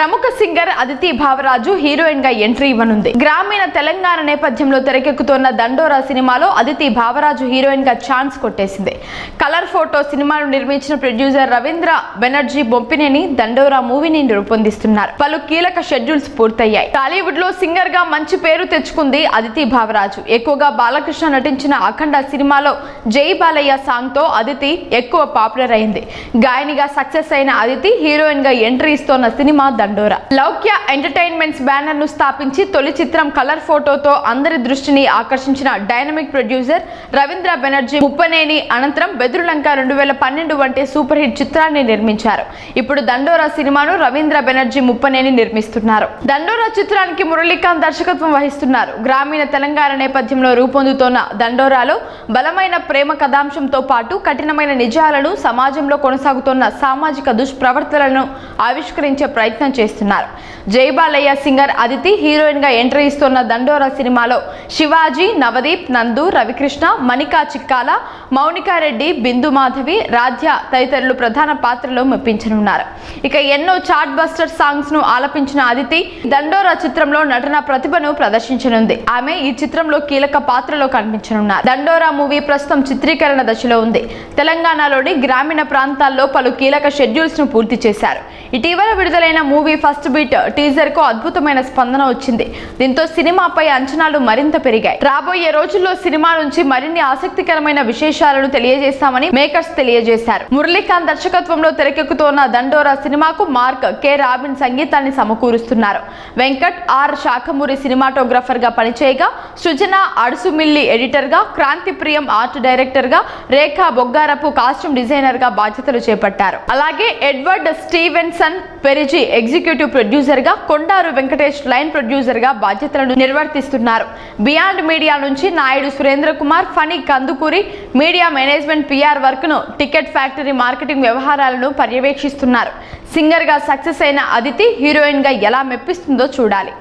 ప్రముఖ సింగర్ అదితి భావరాజు హీరోయిన్గా ఎంట్రీ ఇవ్వనుంది. గ్రామీణ తెలంగాణ నేపథ్యంలో తెరకెక్కుతున్న దండోరా సినిమాలో అదితి భావరాజు హీరోయిన్గా ఛాన్స్ కొట్టేసింది. కలర్ ఫోటో సినిమాను నిర్మించిన ప్రొడ్యూసర్ రవీంద్ర బెనర్జీ బొంపినేని దండోరా మూవీని రూపొందిస్తున్నారు. పలు కీలక షెడ్యూల్స్ పూర్తయ్యాయి. టాలీవుడ్లో సింగర్గా మంచి పేరు తెచ్చుకుంది అదితి భావరాజు. ఎక్కువగా బాలకృష్ణ నటించిన అఖండ సినిమాలో జై బాలయ్య సాంగ్తో అదితి ఎక్కువ పాపులర్ అయింది. గాయనిగా సక్సెస్ అయిన అదితి హీరోయిన్గా ఎంట్రీ ఇస్తోన్న సినిమా దండోరా లౌక్య ఎంటర్టైన్మెంట్స్ బ్యానర్ను స్థాపించి తొలి చిత్రం కలర్ ఫోటోతో అందరి దృష్టిని ఆకర్షించిన డైనమిక్ ప్రొడ్యూసర్ రవీంద్ర బెనర్జీ ముప్పనేని అనంతరం బెదురులంక రెండు వేల పన్నెండు వంటి సూపర్ హిట్ చిత్రాన్ని నిర్మించారు. ఇప్పుడు దండోరా సినిమాను రవీంద్ర బెనర్జీ ముప్పనేని నిర్మిస్తున్నారు. దండోరా చిత్రానికి మురళీకాంత్ దర్శకత్వం వహిస్తున్నారు. గ్రామీణ తెలంగాణ నేపథ్యంలో రూపొందుతోన్న దండోరాలో బలమైన ప్రేమ కథాంశంతో పాటు కఠినమైన నిజాలను సమాజంలో కొనసాగుతున్న సామాజిక దుష్ప్రవర్తనలను ఆవిష్కరించే ప్రయత్నం చేస్తున్నారు. జైబాలయ్య సింగర్ అదితి హీరోయిన్గా ఎంట్రీ ఇస్తున్న దండోరా సినిమాలో శివాజీ నవదీప్ నందు రవికృష్ణ మణికా చిక్కాల మౌనికారెడ్డి బిందు మాధవి రాధ్య తదితరులు ప్రధాన పాత్రలో మెప్పించనున్నారు. ఇక ఎన్నో చాట్ బస్టర్ సాంగ్స్ను ఆలపించిన అదితి దండోరా చిత్రంలో నటన ప్రతిభను ప్రదర్శించనుంది. ఆమె ఈ చిత్రంలో కీలక పాత్రలో కనిపించనున్నారు. దండోరా మూవీ ప్రస్తుతం చిత్రీకరణ దశలో ఉంది. తెలంగాణలోని గ్రామీణ ప్రాంతాల్లో పలు కీలక షెడ్యూల్స్ను పూర్తి చేశారు. ఇటీవల విడుదలైన మూవీ ఫస్ట్ బీట్ టీజర్కు అద్భుతమైన స్పందన వచ్చింది. దీంతో సినిమాపై అంచనాలు మరింత పెరిగాయి. రాబోయే రోజుల్లో సినిమా నుంచి మరిన్ని ఆసక్తికరమైన విశేషాలను తెలియజేస్తామని మేకర్స్ తెలియజేశారు. మురళీకాంత్ దర్శకత్వంలో తెరకెక్కుతోన్న దండోరా సినిమాకు మార్క్ కె. రాబిన్ సంగీతాన్ని సమకూరుస్తున్నారు. వెంకట్ ఆర్. శాఖమూరి సినిమాటోగ్రఫర్గా పనిచేయగా సృజన అడుసుమిల్లి ఎడిటర్గా క్రాంతి ప్రియం ఆర్ట్ డైరెక్టర్గా రేఖా బొగ్గారపు కాస్ట్యూమ్ డిజైనర్గా బాధ్యతలు చేపట్టారు. అలాగే ఎడ్వర్డ్ స్టీవెన్సన్ పెరిజి ఎగ్జిక్యూటివ్ ప్రొడ్యూసర్గా కొండారు వెంకటేష్ లైన్ ప్రొడ్యూసర్గా బాధ్యతలను నిర్వర్తిస్తున్నారు. బియాండ్ మీడియా నుంచి Naidu Surendra Kumar Phani Kandukuri media management PR వర్క్ను టికెట్ ఫ్యాక్టరీ మార్కెటింగ్ వ్యవహారాలను పర్యవేక్షిస్తున్నారు. సింగర్గా సక్సెస్ అయిన అదితి హీరోయిన్గా ఎలా మెప్పిస్తుందో చూడాలి.